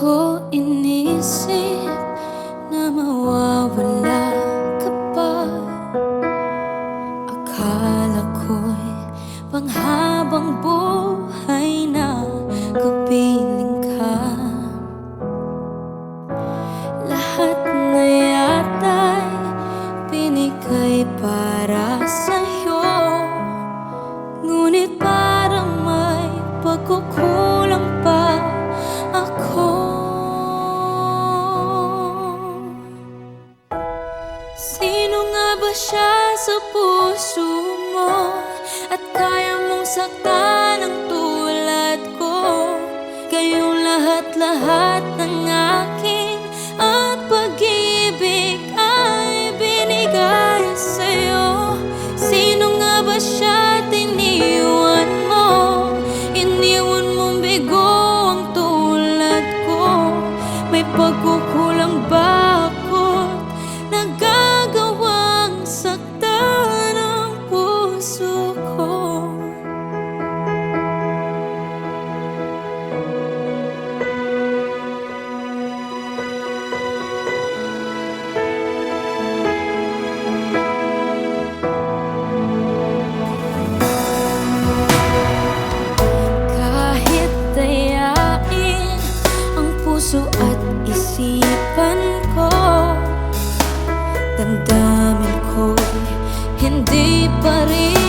Ko inisip na mawawala ka pa. Akala ko'y panghabang buhay na kapiling ka. Lahat na yata'y binigay para sa'yo. Ngunit parang may pagkukulang pa. Sino nga ba siya sa puso mo? At kaya mong saktan ang tulad ko Kayong lahat-lahat na nga isipan ko Damdamin ko hindi pa rin